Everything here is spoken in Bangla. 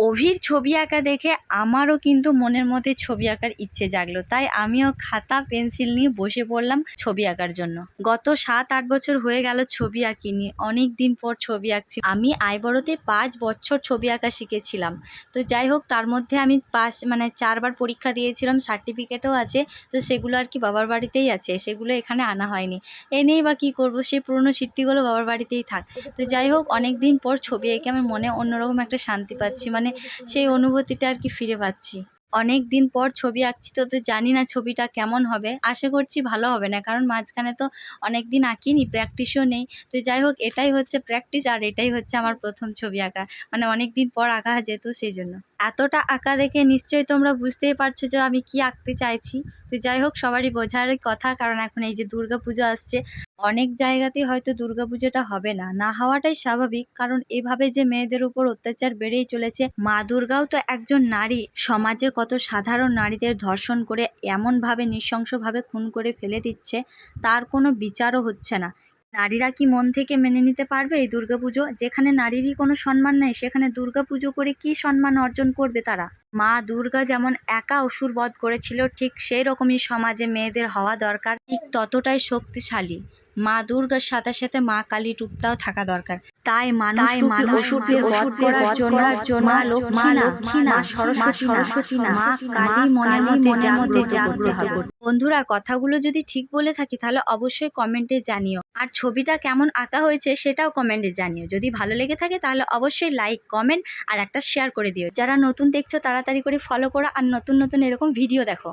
অভির ছবি আঁকা দেখে আমারও কিন্তু মনের মধ্যে ছবি আঁকার ইচ্ছে জাগলো। তাই আমিও খাতা, পেন্সিল নিয়ে বসে পড়লাম ছবি আঁকার জন্য। গত সাত, আট বছর হয়ে গেল ছবি আঁকিনি। অনেক দিন পর ছবি আঁকছি। আমি আইবড়োতে পাঁচ বছর ছবি আঁকা শিখেছিলাম। তো যাই হোক, তার মধ্যে আমি পাস মানে চারবার পরীক্ষা দিয়েছিলাম, সার্টিফিকেটও আছে। তো সেগুলো আর কি বাবার বাড়িতেই আছে, সেগুলো এখানে আনা হয়নি। এনেই বা কী করব সেই পুরনো স্মৃতিগুলো বাবার বাড়িতেই থাক। তো যাই হোক, অনেক দিন পর ছবি এঁকে আমার মনে অন্যরকম একটা শান্তি পাচ্ছি। মানে সেই অনুভূতিটা আর কি ফিরে পাচ্ছি। অনেক দিন পর ছবি আঁকছি তো তো জানি না ছবিটা কেমন হবে। আশা করছি ভালো হবে না, কারণ মাঝখানে তো অনেক দিন আঁকিনি প্র্যাকটিসও নেই। তো যাই হোক, এটাই হচ্ছে প্র্যাকটিস আর এটাই হচ্ছে আমার প্রথম ছবি আঁকা। মানে অনেক দিন পর আঁকা যেত সেই জন্য। এতটা আঁকা দেখে নিশ্চয়ই তোমরা বুঝতেই পারছ যে আমি কি আঁকতে চাইছি। তো যাই হোক, সবারই বোঝারই কথা, কারণ এখন এই যে দুর্গা পুজো আসছে, অনেক জায়গাতেই হয়তো দুর্গাপুজোটা হবে না। না হওয়াটাই স্বাভাবিক, কারণ এভাবে যে মেয়েদের উপর অত্যাচার বেড়েই চলেছে, মা দুর্গাও তো একজন নারী। সমাজে কত সাধারণ নারীদের ধর্ষণ করে এমনভাবে নৃশংসভাবে খুন করে ফেলে দিচ্ছে, তার কোনো বিচারও হচ্ছে না। নারীরা কি মন থেকে মেনে নিতে পারবে এই দুর্গাপুজো? যেখানে নারীরই কোনো সম্মান নেই, সেখানে দুর্গাপুজো করে কি সম্মান অর্জন করবে তারা? মা দুর্গা যেমন একা অসুর বধ করেছিল, ঠিক সেই রকমই সমাজে মেয়েদের হওয়া দরকার। ঠিক ততটাই শক্তিশালী। মা দুর্গার সাথে সাথে মা কালী রূপটাও থাকা দরকার। তাই মানুষ করার জন্য মা লক্ষ্মী না মা সরস্বতী সরস্বতী না মা কালী মধ্যে জাগতে জাগতে হবে বন্ধুরা কথাগুলো যদি ঠিক বলে থাকি তাহলে অবশ্যই কমেন্টে জানিও। আর ছবিটা কেমন আঁকা হয়েছে সেটাও কমেন্টে জানিও। যদি ভালো লেগে থাকে তাহলে অবশ্যই লাইক কমেন্ট আর একটা শেয়ার করে দিও। যারা নতুন দেখছ তাড়াতাড়ি করে ফলো করো আর নতুন নতুন এরকম ভিডিও দেখো।